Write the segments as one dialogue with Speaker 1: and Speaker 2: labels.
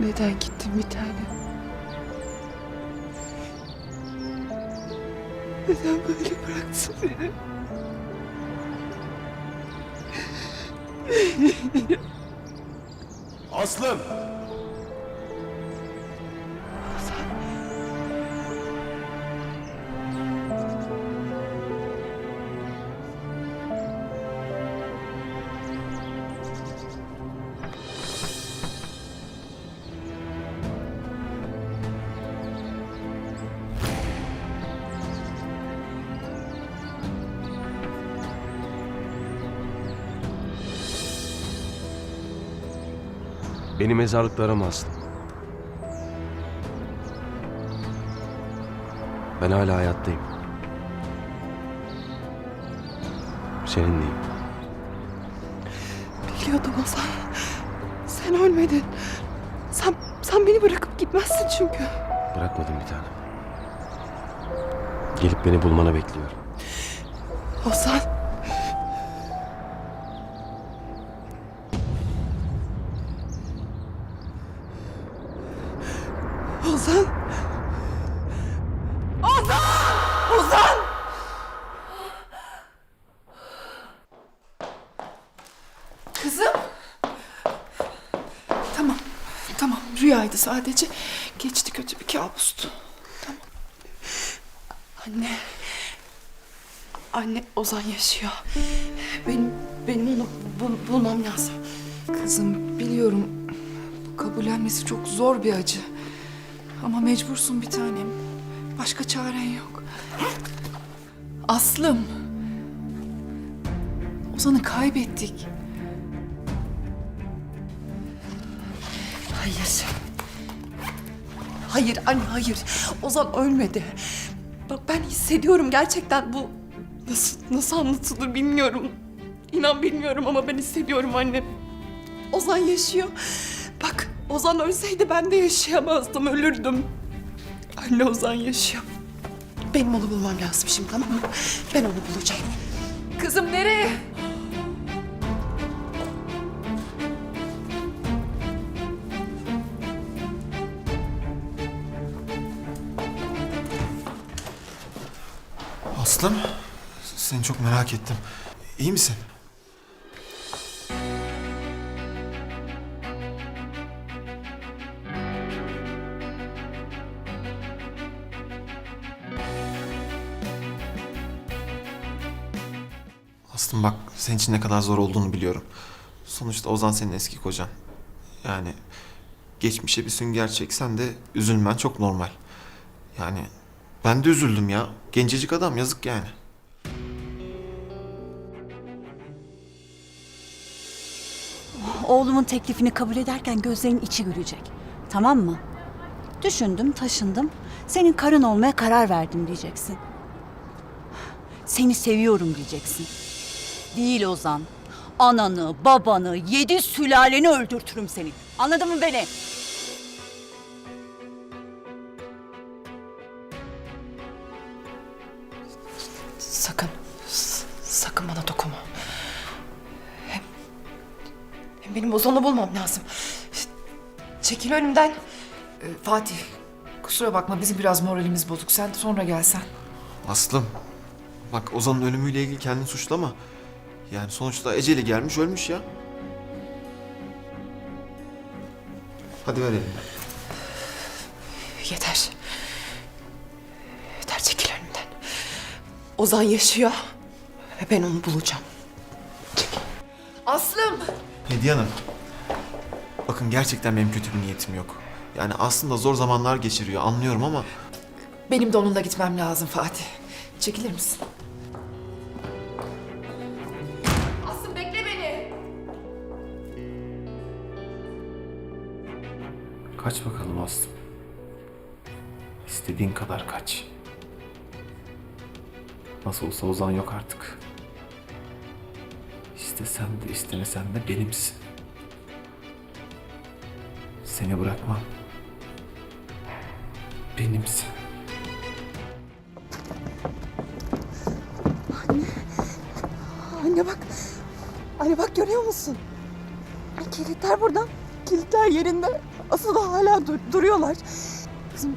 Speaker 1: Neden gittin bir tane? Neden böyle bıraktın beni?
Speaker 2: Aslım! Beni mezarlıkta arama Aslım. Ben hala hayattayım. Seninleyim.
Speaker 1: Biliyordum Ozan. Sen ölmedin. Sen, sen beni bırakıp gitmezsin çünkü.
Speaker 2: Bırakmadım bir tanem. Gelip beni bulmana bekliyorum.
Speaker 1: Ozan. Ozan! Ozan! Kızım. Tamam. Tamam. Rüyaydı sadece. Geçti kötü bir kabustu. Tamam. Anne. Anne Ozan yaşıyor. Benim benim onu bul- bulmam lazım.
Speaker 3: Kızım biliyorum kabullenmesi çok zor bir acı. Ama mecbursun bir tanem. Başka çaren yok. Aslım. Ozan'ı kaybettik.
Speaker 1: Hayır. Hayır anne hayır. Ozan ölmedi. Bak ben hissediyorum gerçekten bu nasıl nasıl anlatılır bilmiyorum. İnan bilmiyorum ama ben hissediyorum anne. Ozan yaşıyor. Bak Ozan ölseydi ben de yaşayamazdım, ölürdüm. Anne Ozan yaşıyor. Benim onu bulmam lazım şimdi tamam mı? Ben onu bulacağım.
Speaker 3: Kızım nereye?
Speaker 4: Aslım, seni çok merak ettim. İyi misin? Aslım bak, senin için ne kadar zor olduğunu biliyorum. Sonuçta Ozan senin eski kocan. Yani geçmişe bir sünger çeksen de üzülmen çok normal. Yani ben de üzüldüm ya. Gencecik adam yazık yani.
Speaker 5: Oğlumun teklifini kabul ederken gözlerinin içi gülecek. Tamam mı? Düşündüm, taşındım. Senin karın olmaya karar verdim diyeceksin. Seni seviyorum diyeceksin. Değil Ozan. Ananı, babanı, yedi sülaleni öldürtürüm seni. Anladın mı beni?
Speaker 1: Ozan'ı bulmam lazım. Çekil önümden.
Speaker 3: Ee, Fatih kusura bakma bizim biraz moralimiz bozuk. Sen sonra gelsen.
Speaker 4: Aslım, bak Ozan'ın ölümüyle ilgili kendini suçlama. Yani sonuçta eceli gelmiş ölmüş ya. Hadi ver elini.
Speaker 1: Yeter. Yeter çekil önümden. Ozan yaşıyor. Ve ben onu bulacağım. Çekil.
Speaker 3: Aslım.
Speaker 4: Hediye Hanım. Bakın gerçekten benim kötü bir niyetim yok. Yani aslında zor zamanlar geçiriyor anlıyorum ama
Speaker 3: Benim de onunla gitmem lazım Fatih. Çekilir misin? Aslım bekle beni.
Speaker 4: Kaç bakalım Aslım. İstediğin kadar kaç. Nasıl olsa Ozan yok artık. İstesen de istemesen de benimsin. Seni bırakmam. Benimsin.
Speaker 1: Anne bak. Anne bak görüyor musun? Kilitler burada. Kilitler yerinde. Asıl hala dur- duruyorlar.
Speaker 3: Kızım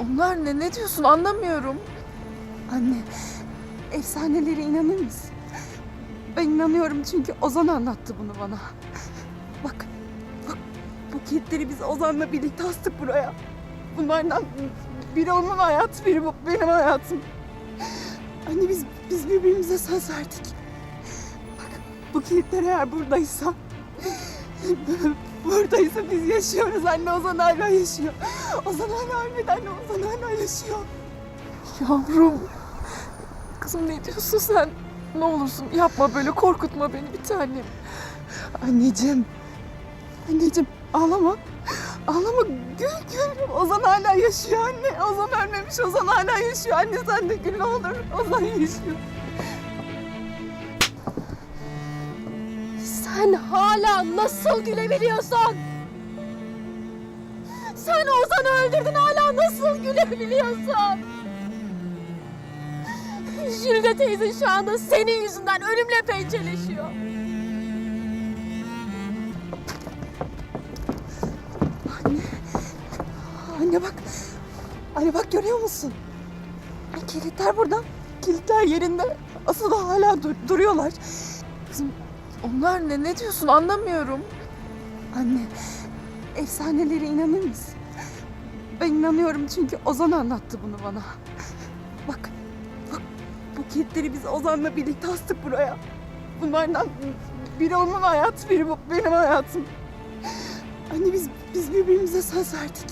Speaker 3: onlar ne? Ne diyorsun anlamıyorum.
Speaker 1: Anne, efsanelere inanır mısın? Ben inanıyorum çünkü Ozan anlattı bunu bana. Bak, bak bu kilitleri biz Ozan'la birlikte astık buraya. Bunlardan biri onun hayatı, biri bu- benim hayatım. Anne biz, biz birbirimize söz verdik. Bak bu kilitler eğer buradaysa... buradaysa biz yaşıyoruz anne. Ozan hala yaşıyor. Ozan hala ölmedi anne. Ozan hala yaşıyor.
Speaker 3: Yavrum. Kızım ne diyorsun sen? Ne olursun yapma böyle korkutma beni bir tanem.
Speaker 1: Anneciğim. Anneciğim ağlama. Ağlama gül gül. Ozan hala yaşıyor anne. Ozan ölmemiş. Ozan hala yaşıyor. Anne sen de gül ne olur. Ozan yaşıyor.
Speaker 6: Sen hala nasıl gülebiliyorsun? Sen Ozan'ı öldürdün hala nasıl gülebiliyorsun? Jülide teyze şu anda senin yüzünden ölümle pençeleşiyor.
Speaker 1: Anne bak. Anne bak görüyor musun? Kilitler burada. Kilitler yerinde. Asıl da hala dur- duruyorlar.
Speaker 3: Kızım onlar ne? Ne diyorsun anlamıyorum.
Speaker 1: Anne, efsanelere inanır mısın? Ben inanıyorum çünkü Ozan anlattı bunu bana. Bak bu kilitleri biz Ozan'la birlikte astık buraya. Bunlardan biri onun hayatı, biri bu- benim hayatım. Anne biz, biz birbirimize söz verdik.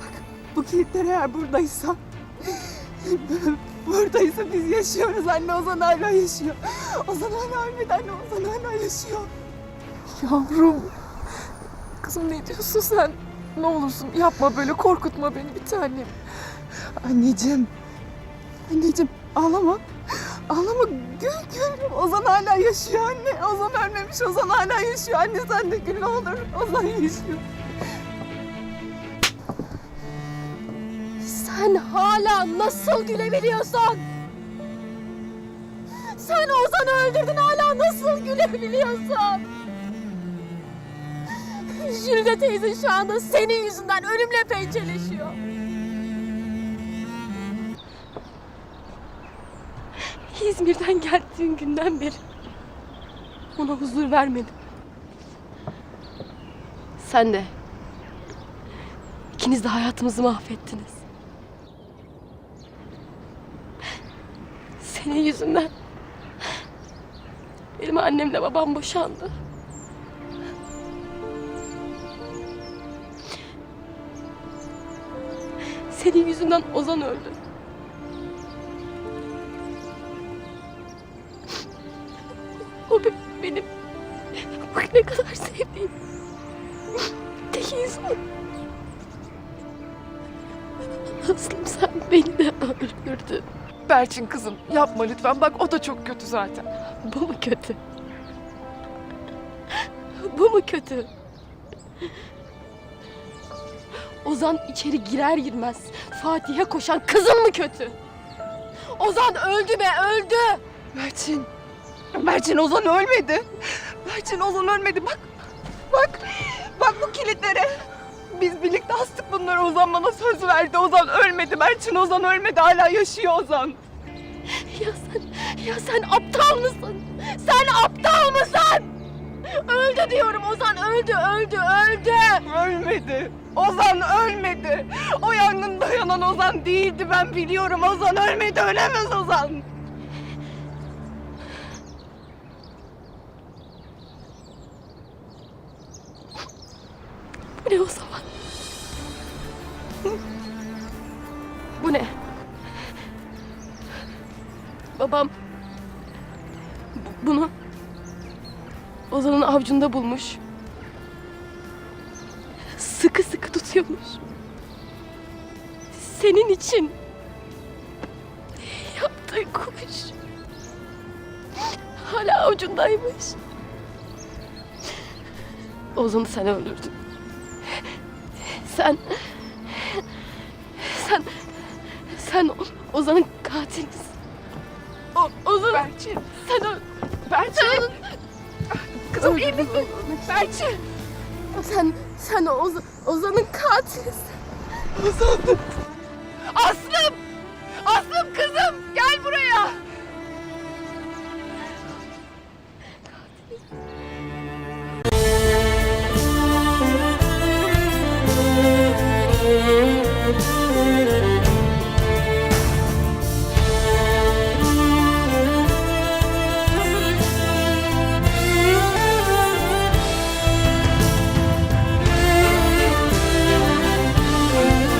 Speaker 1: Bak bu kilitler eğer buradaysa... buradaysa biz yaşıyoruz anne. Ozan hala yaşıyor. Ozan hala ölmedi anne. Ozan hala yaşıyor.
Speaker 3: Yavrum. Kızım ne diyorsun sen? Ne olursun yapma böyle korkutma beni bir tanem.
Speaker 1: Anneciğim. Anneciğim ağlama. Ağlama gül gül. Ozan hala yaşıyor anne. Ozan ölmemiş. Ozan hala yaşıyor. Anne sen de gül ne olur. Ozan yaşıyor.
Speaker 6: Sen hala nasıl gülebiliyorsun? Sen Ozan'ı öldürdün hala nasıl gülebiliyorsun? Jülide teyze şu anda senin yüzünden ölümle pençeleşiyor. İzmir'den geldiğin günden beri ona huzur vermedim. Sen de. İkiniz de hayatımızı mahvettiniz. Senin yüzünden benim annemle babam boşandı. Senin yüzünden Ozan öldü. Ne kadar sevdiğim tek insan. Aslım sen beni de öldürdün.
Speaker 3: Berçin kızım yapma lütfen bak o da çok kötü zaten.
Speaker 6: Bu mu kötü? Bu mu kötü? Ozan içeri girer girmez Fatih'e koşan kızın mı kötü? Ozan öldü be öldü.
Speaker 1: Berçin. Berçin Ozan ölmedi. Berçin Ozan ölmedi. Bak. Bak. Bak bu kilitlere. Biz birlikte astık bunları. Ozan bana söz verdi. Ozan ölmedi. Berçin Ozan ölmedi. Hala yaşıyor Ozan.
Speaker 6: Ya sen, ya sen aptal mısın? Sen aptal mısın? Öldü diyorum Ozan öldü öldü öldü.
Speaker 1: Ölmedi. Ozan ölmedi. O yangında yanan Ozan değildi. Ben biliyorum. Ozan ölmedi. Ölemez Ozan.
Speaker 6: O zaman? Bu ne? Babam bu- bunu Ozan'ın avcunda bulmuş. Sıkı sıkı tutuyormuş. Senin için yaptığı kuş hala avucundaymış. Ozan'ı sen öldürdün. Sen... Sen... Sen O- Ozan'ın katilisin. O, Ozan...
Speaker 1: Berçin.
Speaker 6: Sen öl...
Speaker 1: Berçin.
Speaker 6: Kızım iyi misin? Berçin. Sen, sen Oz, Ozan'ın katilisin. Ozan. Aslım! Aslım kızım gel buraya.